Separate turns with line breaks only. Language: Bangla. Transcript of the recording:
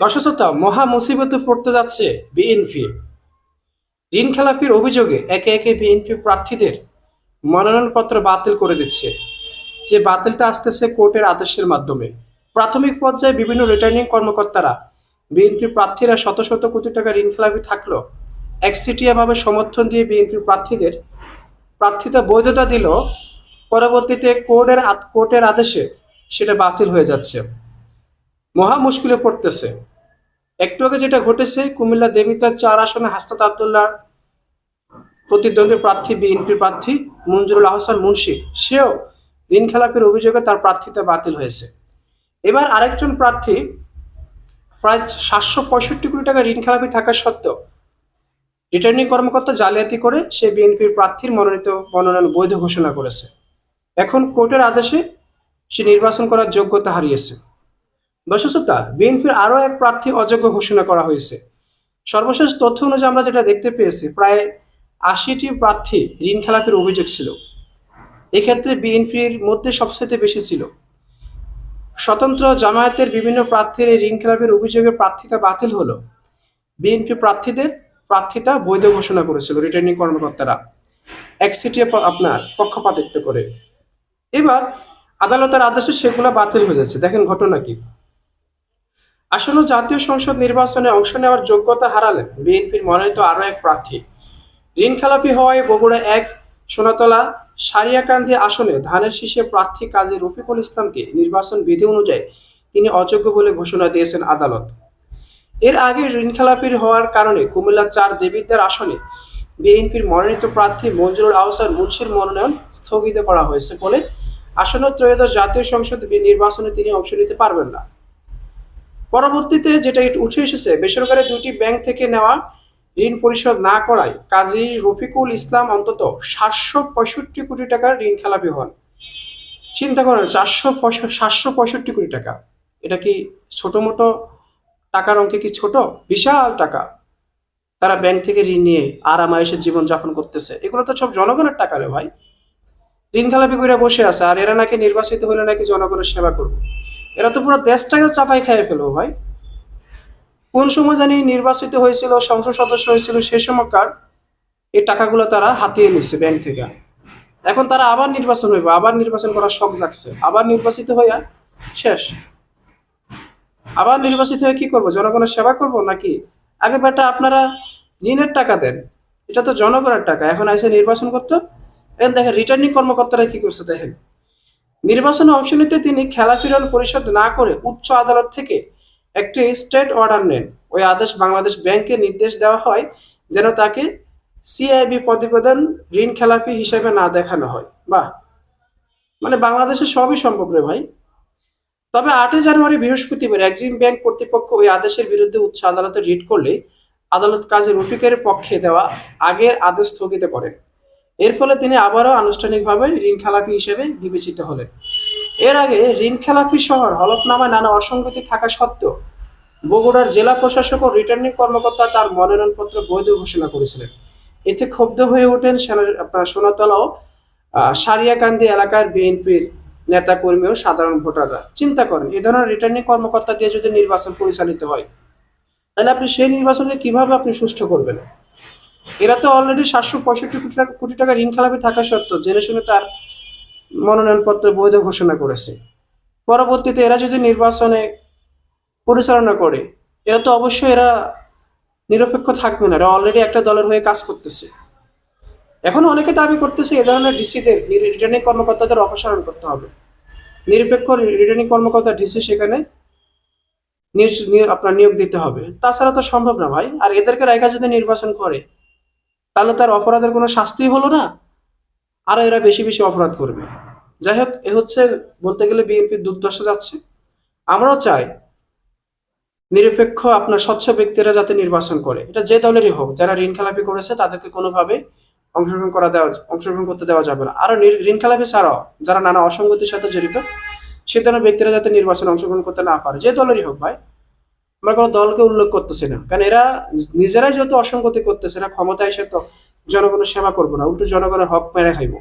দর্শকতা মহা মুসিবতে পড়তে যাচ্ছে বিএনপি। ঋণ খেলাপির অভিযোগে একে একে বিএনপি প্রার্থীদের মনোনয়নপত্র বাতিল করে দিচ্ছে। যে বাতিলটা আসতেছে কোর্টের আদেশের মাধ্যমে। প্রাথমিক পর্যায়ে বিভিন্ন রিটার্নিং কর্মকর্তারা বিএনপি প্রার্থীরা শত শত কোটি টাকা ঋণ খেলাপি থাকলেও একসিটিয়াভাবে সমর্থন দিয়ে বিএনপি প্রার্থীদের প্রার্থিতা বৈধতা দিল। পরবর্তীতে কোর্টের কোর্টের আদেশে সেটা বাতিল হয়ে যাচ্ছে। মহা মুশকিলে পড়তেছে। একটু আগে যেটা ঘটেছে, কুমিল্লা দেবিতার চার আসনে হাসনাত আবদুল্লাহ প্রতিদ্বন্দ্বী প্রার্থী বিএনপি প্রার্থী মঞ্জুরুল আহসান মুন্সি, সেও ঋণ খেলাপের অভিযোগে তার প্রার্থিতা বাতিল হয়েছে। এবার আরেকজন প্রার্থী প্রায় সাতশো পঁয়ষট্টি কোটি টাকা ঋণ খেলাপি থাকা সত্ত্বেও রিটার্নিং কর্মকর্তা জালিয়াতি করে সে বিএনপির প্রার্থীর মনোনীত মনোনয়ন বৈধ ঘোষণা করেছে। এখন কোর্টের আদেশে সে নির্বাচন করার যোগ্যতা হারিয়েছে। দর্শকতা বিএনপির আরও এক প্রার্থী অযোগ্য ঘোষণা করা হয়েছে। সর্বশেষ তথ্য অনুযায়ী আমরা যেটা দেখতে পেয়েছি, প্রায় আশিটি প্রার্থী ঋণ খেলাপের অভিযোগ ছিল। এক্ষেত্রে বিএনপির মধ্যে সবচেয়ে বেশি ছিল। স্বতন্ত্র জামায়াতের বিভিন্ন প্রার্থীর এই ঋণ খেলাপের অভিযোগে প্রার্থিতা বাতিল হলো। বিএনপি প্রার্থীদের প্রার্থিতা বৈধ ঘোষণা করেছিল রিটার্নিং কর্মকর্তারা। একসিটিয়ে আপনার পক্ষপাতিত্ব করে। এবার আদালতের আদেশে সেগুলো বাতিল হয়ে যাচ্ছে। দেখেন ঘটনা কি। আসন্ন জাতীয় সংসদ নির্বাচনে অংশ নেওয়ার যোগ্যতা হারালেন বিএনপির মনোনীত আরও এক প্রার্থী। ঋণ খেলাপি হওয়ায় বগুড়া এক, সোনাতলা, সারিয়াকান্দি আসনে ধানের শীষে প্রার্থী কাজী রফিকুল ইসলামকে নির্বাচন বিধি অনুযায়ী তিনি অযোগ্য বলে ঘোষণা দিয়েছেন আদালত। এর আগে ঋণ খেলাপির হওয়ার কারণে কুমিল্লার চার দেবিদ্যার আসনে বিএনপির মনোনীত প্রার্থী মঞ্জুরুল আহসান মুন্সির মনোনয়ন স্থগিত করা হয়েছে বলে আসন্ন ত্রয়োদশ জাতীয় সংসদ নির্বাচনে তিনি অংশ নিতে পারবেন না। পরবর্তীতে যেটা উঠে এসেছে, বেসরকারি দুটি ব্যাংক থেকে নেওয়া ঋণ পরিশোধ না করায় কাজী রফিকুল ইসলাম অন্তত সাতশো পঁয়ষট্টি কোটি টাকার ঋণ খেলাপি হন। চিন্তা করেন, চারশো সাতশো পঁয়ষট্টি কোটি টাকা, এটা কি ছোট মোটো টাকার অঙ্কে কি ছোট? বিশাল টাকা। তারা ব্যাংক থেকে ঋণ নিয়ে আরামায়েসে জীবনযাপন করতেছে। এগুলো তো সব জনগণের টাকা রে ভাই। ঋণ খেলাপি করে বসে আছে, আর এরা নাকি নির্বাচিত হলে নাকি জনগণের সেবা করবে। এরা তো পুরো দেশটাকে চাপাই খেয়ে ফেলব ভাই। কোন সময় জানি নির্বাচিত হয়েছিল, সংসদ সদস্য হয়েছিল, সে সময়কার এই টাকাগুলো তারা হাতিয়ে নিচ্ছে ব্যাংক থেকে। এখন তারা আবার নির্বাচন হইব, আবার নির্বাচন করার শখ জাগছে। আবার নির্বাচিত হইয়া শেষ। আবার নির্বাচিত হয়ে কি করব? জনগণের সেবা করব নাকি? আগে বেটা আপনারা ঋণের টাকা দেন। এটা তো জনগণের টাকা। এখন এসে নির্বাচন করতো, এখন দেখেন রিটার্নিং কর্মকর্তারা কি করছে দেখেন। নির্বাচনে অংশ নিতে তিনি খেলাফিরল পরিশোধ না করে উচ্চ আদালত থেকে একটি স্টেট অর্ডার নেন। ওই আদেশ বাংলাদেশ ব্যাংকে নির্দেশ দেওয়া হয় যেন তাকে সিআইবি প্রতিবেদন ঋণ খেলাপি হিসেবে না দেখানো হয়। বা মানে বাংলাদেশে সবই সম্ভব রে ভাই। তবে আটই জানুয়ারি বৃহস্পতিবার এক্সিম ব্যাংক কর্তৃপক্ষ ওই আদেশের বিরুদ্ধে উচ্চ আদালতে রিট করলে আদালত কাজী রফিকের পক্ষে দেওয়া আগের আদেশ স্থগিত করেন। এর ফলে তিনি আবারও আনুষ্ঠানিকভাবে ঋণ খেলাপি হিসেবে বিবেচিত হলেন। এর আগে ঋণ খেলাপি শহর হলফনামায় নানা অসঙ্গতি থাকা সত্ত্বেও বগুড়ার জেলা প্রশাসক ও রিটার্নিং কর্মকর্তা তার মনোনয়নপত্র বৈধ ঘোষণা করেছিলেন। এতে ক্ষুব্ধ হয়ে ওঠেন আপনার সোনাতলা ও সারিয়াকান্দি এলাকার বিএনপির নেতাকর্মী ও সাধারণ ভোটাররা। চিন্তা করেন, এ ধরনের রিটার্নিং কর্মকর্তা দিয়ে যদি নির্বাচন পরিচালিত হয়, তাহলে আপনি সেই নির্বাচনকে কীভাবে আপনি সুষ্ঠু করবেন? এরা তো অলরেডি সাতশো পঁয়ষট্টি কোটি টাকা কোটি টাকা ঋণ খেলাপি থাকা সত্ত্বেও জেনে শুনে তার মনোনয়নপত্র বৈধ ঘোষণা করেছে। পরবর্তীতে এরা যদি নির্বাচনে পরিচালনা করে, এরা তো অবশ্যই এরা নিরপেক্ষ থাকবে না। এরা অলরেডি একটা দলের হয়ে কাজ করতেছে। এখন অনেকে দাবি করতেছে এ ধরনের ডিসিদের রিটার্নিং কর্মকর্তাদের অপসারণ করতে হবে। নিরপেক্ষ রিটার্নিং কর্মকর্তা ডিসি সেখানে আপনার নিয়োগ দিতে হবে। তাছাড়া তো সম্ভব না ভাই। আর এদেরকে রেখা যদি নির্বাচন করে তাহলে তার অপরাধের কোনো শাস্তি হলো না? আর এরা বেশি বেশি অপরাধ করবে। যাই হোক, এ হচ্ছে বলতে গেলে বিএনপির দুর্দশা যাচ্ছে। আমরাও চাই নিরপেক্ষ, আপনার স্বচ্ছ ব্যক্তিরা যাতে নির্বাচন করে। এটা যে দলেরই হোক, যারা ঋণ খেলাপি করেছে, তাদেরকে কোনোভাবে অংশগ্রহণ করা দেওয়া, অংশগ্রহণ করতে দেওয়া যাবে না। আরও ঋণ খেলাপি ছাড়াও যারা নানা অসঙ্গতির সাথে জড়িত, সে ধরনের ব্যক্তিরা যাতে নির্বাচনে অংশগ্রহণ করতে না পারে। যে দলেরই হোক ভাই আমরা কোনো দলকে উল্লেখ করতেছি না। কারণ এরা নিজেরাই যেহেতু অসঙ্গতি করতেছে না ক্ষমতা এসে তো জনগণের সেবা করব না, উল্টো জনগণের হক মেরে খাইবো।